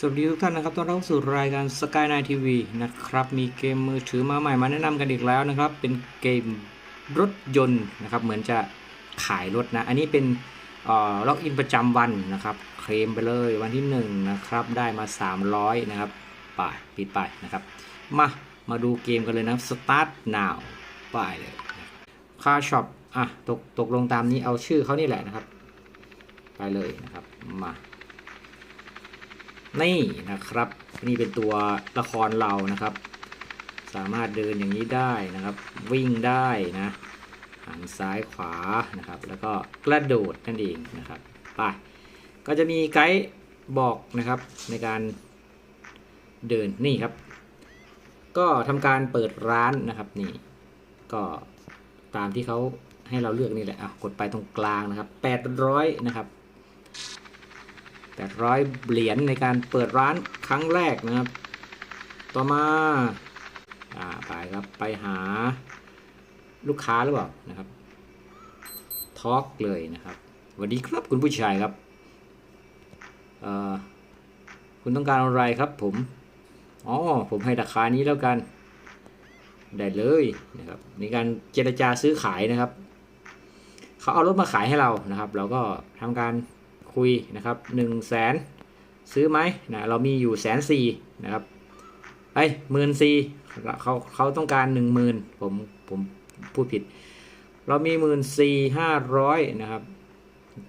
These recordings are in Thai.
สวัสดีทุกท่านนะครับต้อนรับสู่รายการ Sky Night TV นะครับ มีเกมมือถือมาใหม่มาแนะนำกันอีกแล้วนะครับ เป็นเกมรถยนต์นะครับ เหมือนจะขายรถนะ อันนี้เป็นล็อกอินประจำวันนะครับ เคลมไปเลยวันที่ 1 นะครับ ได้มา 300 นะครับไป่ายปิดไปนะครับ มา มาดูเกมกันเลยนะ Start now ไปเลยค่าช็อปอะตกตกลงตามนี้เอาชื่อเขานี่แหละนะครับ ไปเลยนะครับ มา นี่นะครับ นี่เป็นตัวละครเรานะครับ สามารถเดินอย่างนี้ได้นะครับ วิ่งได้นะหันซ้ายขวานะครับ แล้วก็กระโดดนั่นเองนะครับไปก็จะมีไกด์บอกนะครับในการเดินนี่ครับ ก็ทำการเปิดร้านนะครับนี่ ก็ตามที่เขาให้เราเลือกนี่แหละอะกดไปตรงกลางนะครับ800นะครับ 800 เหรียญในการเปิดร้านครั้งแรกนะครับ ต่อมาอ่าไปครับไปหาลูกค้าหรือเปล่านะครับทอล์กเลยนะครับสวัสดีครับคุณผู้ชายครับเอ่อคุณต้องการอะไรครับผมอ๋อผมให้ราคานี้แล้วกันได้เลยนะครับในการเจรจาซื้อขายนะครับ เขาเอารถมาขายให้เรานะครับ เราก็ทำการ คุยนะครับ1นึ่งแสนซื้อไหมนะเรามีอยู่แสนสี่นะครับไอ้หมื่นสี่เขาเขาต้องการหนึ่งหมื่นผมผมพูดผิด เรามีหมื่นสี่ห้าร้อยนะครับ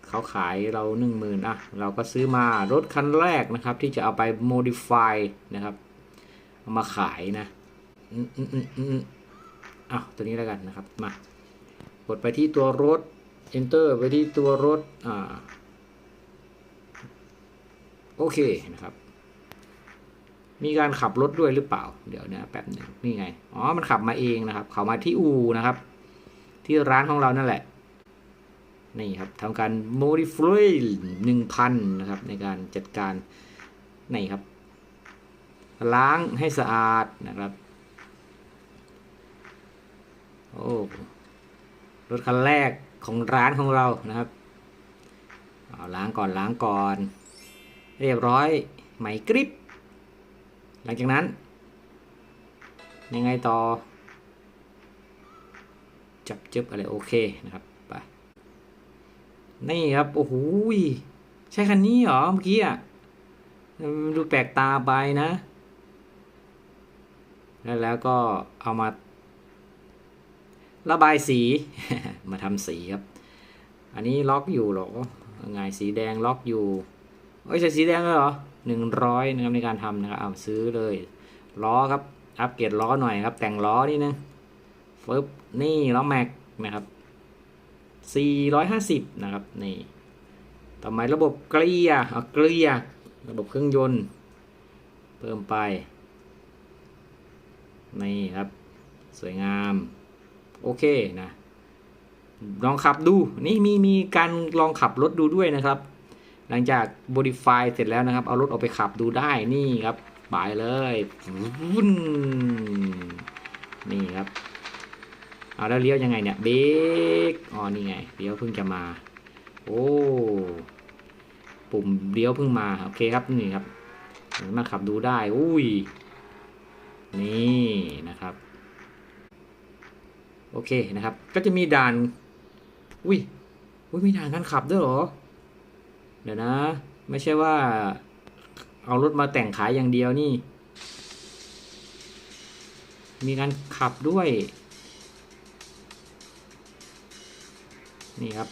เขาขายเราหนึ่งหมื่นอะเราก็ซื้อมารถคันแรกนะครับ ที่จะเอาไป modify นะครับเอามาขายนะอ้าวตัวนี้แล้วกันนะครับมากดไปที่ตัวรถ enter ไปที่ตัวรถอ่า โอเคนะครับ มีการขับรถด้วยหรือเปล่า เดี๋ยวนะแป๊บหนึ่งนี่ไง อ๋อ มันขับมาเองนะครับ เขามาที่อูนะครับ ที่ร้านของเรานั่นแหละ นี่ครับทำการ modify หนึ่งพันนะครับ ในการจัดการ นี่ครับ ล้างให้สะอาดนะครับ โอ้รถคันแรกของร้านของเรานะครับ เอาล้างก่อนล้างก่อน เรียบร้อยไหมกริปหลังจากนั้น ยังไงต่อ จับจึบอะไรโอเคนะครับไปนี่ครับโอ้โหใช่คันนี้เหรอเมื่อกี้อะดูแปลกตาไปนะ แล้วแล้วก็เอามา ระบายสี มาทำสีครับ อันนี้ล็อกอยู่หรอไงสีแดงล็อกอยู่ เอ้ยใส่สีแดงเลยเหรอหนึ่งร้อยนะครับในการทำนะครับเอาซื้อเลยล้อครับอัปเกรดล้อหน่อยครับ แต่งล้อนี่นึงฟึบนี่ล้อแม็กนะครับสี่ร้อยห้าสิบนะครับนี่ต่อมาระบบเกลียร์เอาเกลียระบบเครื่องยนต์ เพิ่มไป นี่ครับ สวยงาม โอเคนะ ลองขับดู นี่มีมีการลองขับรถดูด้วยนะครับ หลังจาก modify เสร็จแล้วนะครับ เอารถออกไปขับดูได้นี่ครับบายเลยวุ่นนี่ครับ เอาแล้วเลี้ยวยังไงเนี่ยเบรกอ๋อนี่ไงเลี้ยวเพิ่งจะมา โอ้ปุ่มเลี้ยวเพิ่งมาโอเคครับนี่ครับมาขับดูได้ อุ้ย นี่นะครับ โอเคนะครับ ก็จะมีด่าน อุ้ยอุ้ยมีด่านการขับด้วยเหรอ เดี๋ยวนะ ไม่ใช่ว่า เอารถมาแต่งขายอย่างเดียวนี่ มีการขับด้วย นี่ครับ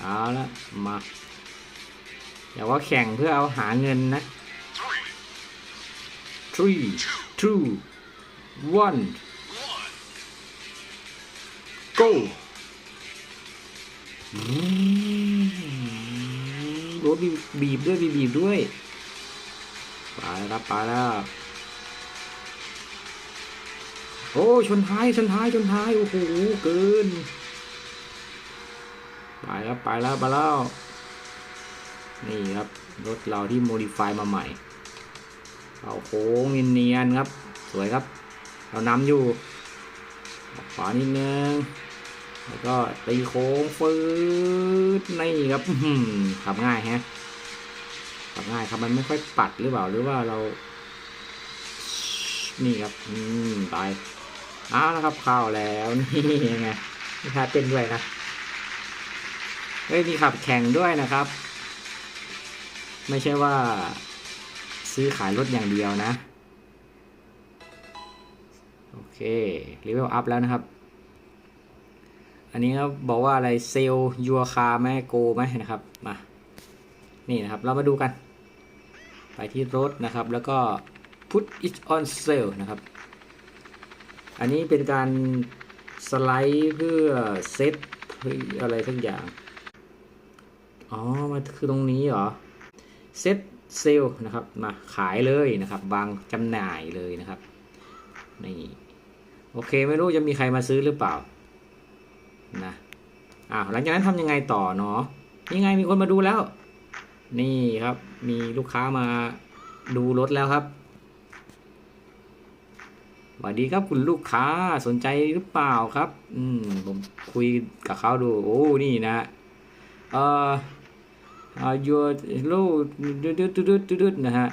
เอาละมาอย่าว่าแข่งเพื่อเอาหาเงินนะ three two one go รถบีบด้วยบีบด้วยไปแล้วไปแล้วโอ้ชนท้ายชนท้ายชนท้าย โอ้โหเกิน ไปแล้วไปแล้วไปแล้ว นี่ครับ รถเราที่โมดิฟายมาใหม่เอาโค้งเนียนๆครับ สวยครับ เรานำอยู่ ขวานิดนึง แล้วก็ตีโค้งฟืดนี่ครับขับง่ายฮะขับง่ายครับมันไม่ค่อยปัดหรือเปล่าหรือว่าเรา นี่ครับ อืมไปเอาแล้วครับเข้าแล้วนี่ยังไงมีท่าเต้นด้วยนะเฮ้ยมีขับแข่งด้วยนะครับ ไม่ใช่ว่า ซื้อขายรถอย่างเดียวนะ โอเคเลเวลอัพแล้วนะครับ อันนี้ก็บอกว่าอะไรเซลยัวคาแม่โกไหมนะครับมานี่นะครับเรามาดูกัน ไปที่รถนะครับ แล้วก็ put it on sale นะครับ อันนี้เป็นการสไลด์เพื่อเซตอะไรทั้งอย่าง อ๋อ มันคือตรงนี้เหรอ เซตเซลนะครับ มาขายเลยนะครับวางจำหน่ายเลยนะครับ นี่ โอเค ไม่รู้จะมีใครมาซื้อหรือเปล่า นะอ้าวหลังจากนั้นทำยังไงต่อเนาะนี่ไงมีคนมาดูแล้ว นี่ครับ มีลูกค้ามาดูรถแล้วครับสวัสดีครับคุณลูกค้าสนใจหรือเปล่าครับ อืมผมคุยกับเขาดู โอ้นี่นะเอ่ออ่า your low ดุดดุดดุดดุดดุดนะฮะ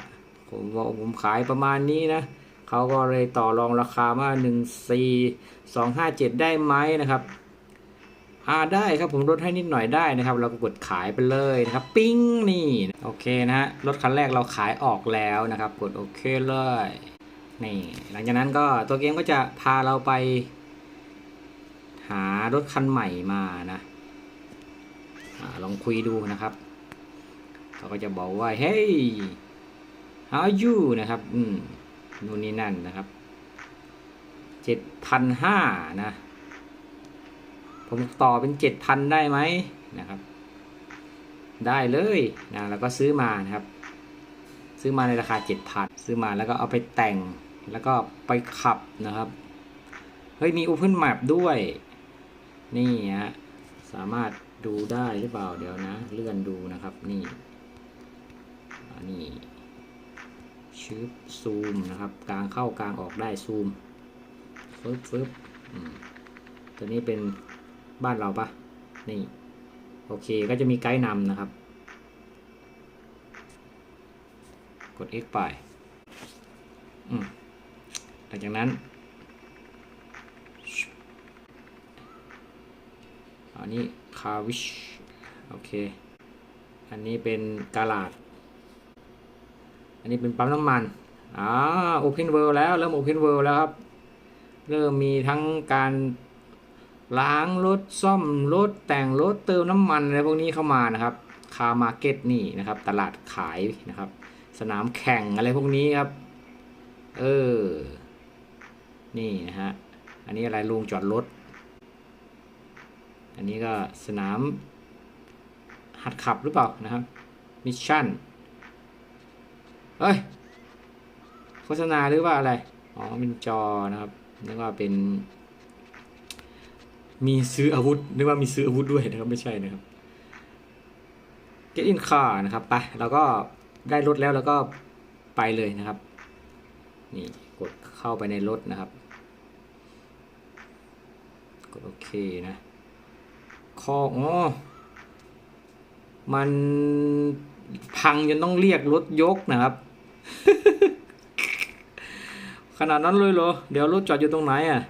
ผมบอกผมขายประมาณนี้นะเขาก็เลยต่อรองราคามาหนึ่งสี่สองห้าเจ็ดได้ไหมนะครับ อ่าได้ครับผมลดให้นิดหน่อยได้นะครับ เราก็กดขายไปเลยนะครับ ปิ้งนี่โอเคนะฮะรถคันแรกเราขายออกแล้วนะครับ กดโอเคเลยนี่หลังจากนั้นก็ตัวเกมก็จะพาเราไป หารถคันใหม่มานะอลองคุยดูนะครับเขาก็จะบอกว่าเฮ้ย how are you นะครับอืมนู่นนี่นั่นนะครับเจ็ดพันห้านะ ผมต่อเป็นเจ็ดพันได้ไหมนะครับ ได้เลยนะแล้วก็ซื้อมานะครับ ซื้อมาในราคาเจ็ดพันซื้อมาแล้วก็เอาไปแต่งแล้วก็ไปขับนะครับ เฮ้ยมี Open Map ด้วย นี่ฮะสามารถดูได้หรือเปล่าเดี๋ยวนะ เลื่อนดูนะครับนี่นนี้ชืบซูมนะครับ กลางเข้ากลางออกได้ซูมฟึบฟึบอืมตัวนี้เป็น บ้านเราปะนี่โอเคก็จะมีไกด์นำนะครับ กด X ไปอืมหลังจากนั้นอันนี้คาวิชโอเค อันนี้เป็นกาลาด อันนี้เป็นปั๊มน้ำมันอ่าโอเพนเวิลด์แล้ว เริ่มโอเพนเวิลด์แล้วครับ เริ่มมีทั้งการ ล้างรถซ่อมรถแต่งรถเติมน้ำมันอะไรพวกนี้เข้ามานะครับคาร์มาร์เก็ตนี่นะครับ ตลาดขายนะครับ สนามแข่งอะไรพวกนี้ครับ เออ นี่นะฮะ อันนี้อะไรโรงจอดรถ อันนี้ก็สนาม หัดขับหรือเปล่านะครับ มิชชั่น เฮ้ย โฆษณาหรือว่าอะไร อ๋อเป็นจอนะครับนึกว่าเป็น มีซื้ออาวุธนึกว่ามีซื้ออาวุธด้วยนะครับไม่ใช่นะครับ get in car นะครับไปเราก็ได้รถแล้วแล้วก็ไปเลยนะครับ นี่กดเข้าไปในรถนะครับ กดโอเคนะคออ๋อมันพังจนต้องเรียกรถยกนะครับ ขนาดนั้นเลยเหรอ เดี๋ยวรถจอดอยู่ตรงไหนอะ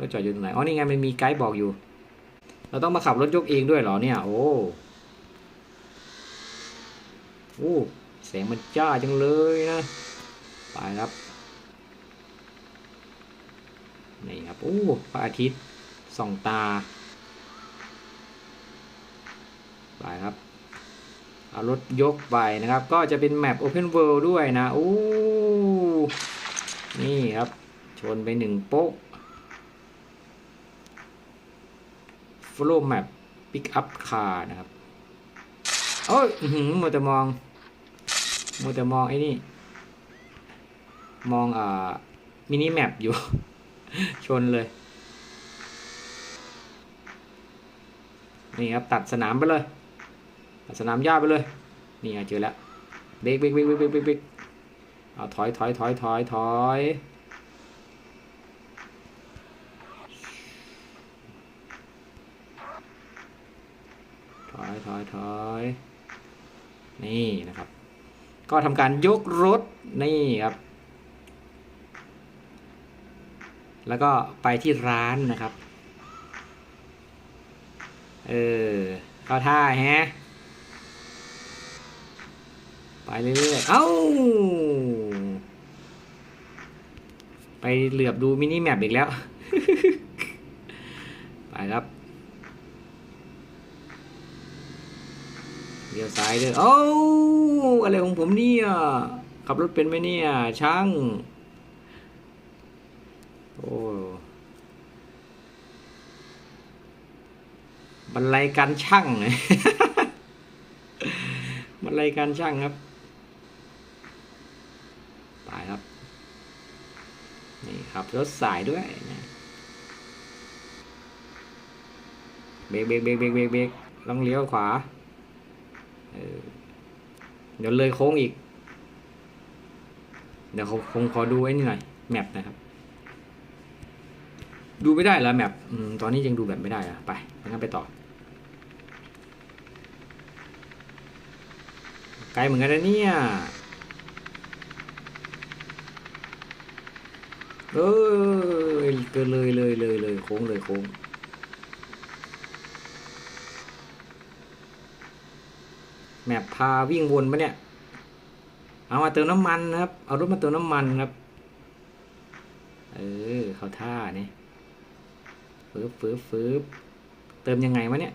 รถจอดอยู่ตรงไหนอ๋อนี่ไงมันมีไกด์บอกอยู่ เราต้องมาขับรถยกเองด้วยเหรอเนี่ย โอ้โอ้แสงมันจ้าจังเลยนะไปครับนี่ครับโอ้พระอาทิตย์ส่องตาไปครับเอารถยกไปนะครับ ก็จะเป็นแมป Open World ด้วยนะโอ้นี่ครับ ชนไปหนึ่งโป๊ะ Follow Map Pick Up Car นะครับโอ้ยหือมัวแต่มองมัวแต่มองไอ้นี่ มองอ่ามินิแมปอยู่ ชนเลย นี่ครับ ตัดสนามไปเลย ตัดสนามหญ้าไปเลย นี่เจอแล้วบรกเบรกเบรกเบรกเบรกเบรกเบรกเอาถอยถอยถอยถอยถอย ถอยถอยนี่นะครับ ก็ทำการยกรถนี่ครับ แล้วก็ไปที่ร้านนะครับ เออเข้าท่าแฮะไปเรื่อยๆ เอ้า ไปเหลือบดูมินิแมปอีกแล้ว ไปครับ ลี้ยวซ้ายด้วยเอ้าอะไรของผมเนี่ยขับรถเป็นไหมเนี่ยช่างโอ้บรรลัยการช่างบรรลัยการช่างครับไปครับ นี่ครับรถสายด้วยนะเบรกเบรกเบรกเบรกเบรกเบรกต้องเลี้ยวขวา เดี๋ยวเลยโค้งอีก เดี๋ยวเขาคงขอดูไอ้นี่หน่อยแมปนะครับ ดูไม่ได้แล้วแมปอมตอนนี้ยังดูแบบไม่ได้อะไปงั้นไปต่อ ไกลเหมือนกันนะเนี่ยเอ้ยเกินเลยเลยเลยเลยโค้งเลยโค้ง แมปพาวิ่งวนปะเนี่ย เอามาเติมน้ำมันนะครับ เอารถมาเติมน้ำมันครับ เออเขาท่าเนี่ยฟืบฟืบฟืบเติมยังไงวะเนี่ย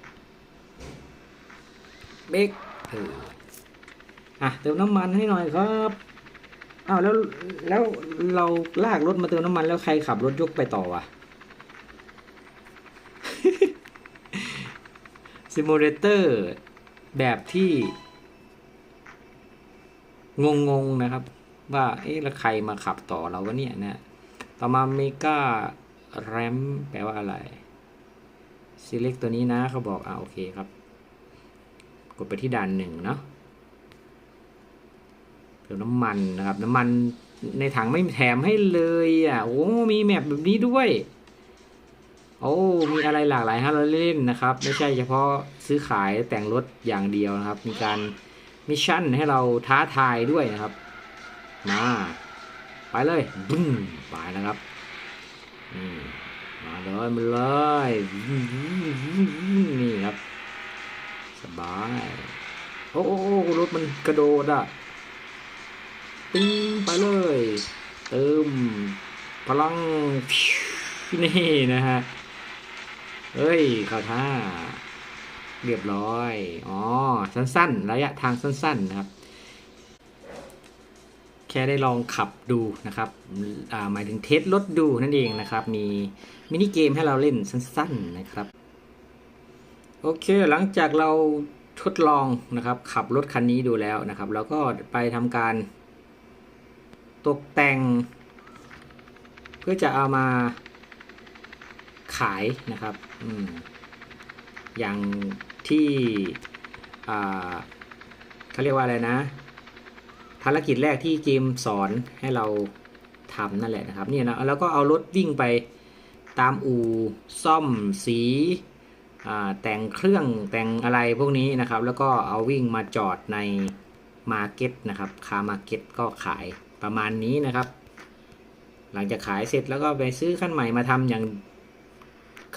เบรกเอออะเติมน้ำมันให้หน่อยครับอ้าวแล้วแล้วเราลากรถมาเติมน้ำมันแล้วใครขับรถยกไปต่อวะซิมูเลเตอร์แบบที่ งงๆนะครับ ว่าเอ๊ะแล้วใครมาขับต่อเราวะเนี่ยนะต่อมาเมกาแรมแปลว่าอะไร select ตัวนี้นะเขาบอกอ่าโอเคครับ กดไปที่ด่านหนึ่งเนาะเติมน้ำมันนะครับ น้ำมันในถังไม่แถมให้เลยอะโอ้มีแมปแบบนี้ด้วย โอ้มีอะไรหลากหลายให้เราเล่นนะครับ ไม่ใช่เฉพาะซื้อขายแต่งรถอย่างเดียวนะครับ มีการ มิชชั่นให้เราท้าทายด้วยนะครับ มา ไปเลยบึ้มไปนะครับมาเลยมาเลยนี่ครับสบาย โอ้โอ้โอรถมันกระโดดอะปิ้งไปเลย เติม พลังนี่นะฮะเฮ้ยข้าท่า เรียบร้อย อ๋อ สั้นๆ ระยะทางสั้นๆ นะครับ แค่ได้ลองขับดูนะครับอ่าหมายถึงเทสรถดูนั่นเองนะครับ มีมินิเกมให้เราเล่นสั้นๆ นะครับ โอเค หลังจากเราทดลองนะครับ ขับรถคันนี้ดูแล้วนะครับเราก็ไปทำการตกแต่ง เพื่อจะเอามาขายนะครับ อืมอย่าง ที่เขาเรียกว่าอะไรนะ ภารกิจแรกที่เกมสอนให้เราทำนั่นแหละนะครับเนี่ยนะแล้วก็เอารถวิ่งไปตามอู่ซ่อมสีแต่งเครื่องแต่งอะไรพวกนี้นะครับ แล้วก็เอาวิ่งมาจอดในมาร์เก็ตนะครับคามาร์เก็ตก็ขายประมาณนี้นะครับ หลังจากขายเสร็จแล้วก็ไปซื้อคันใหม่มาทำอย่าง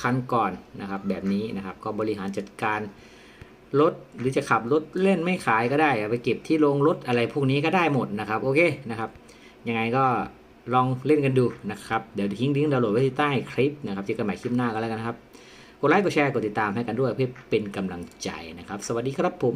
คันก่อนนะครับ แบบนี้นะครับ ก็บริหารจัดการรถหรือจะขับรถเล่นไม่ขายก็ได้ไปเก็บที่โรงรถอะไรพวกนี้ก็ได้หมดนะครับโอเคนะครับยังไงก็ลองเล่นกันดูนะครับ เดี๋ยวทิ้งลิงก์ดาวน์โหลดไว้ที่ใต้คลิปนะครับเจอกันใหม่คลิปหน้าก็แล้วกันนะครับ กดไลค์กดแชร์กดติดตามให้กันด้วยเพื่อเป็นกำลังใจนะครับ สวัสดีครับผม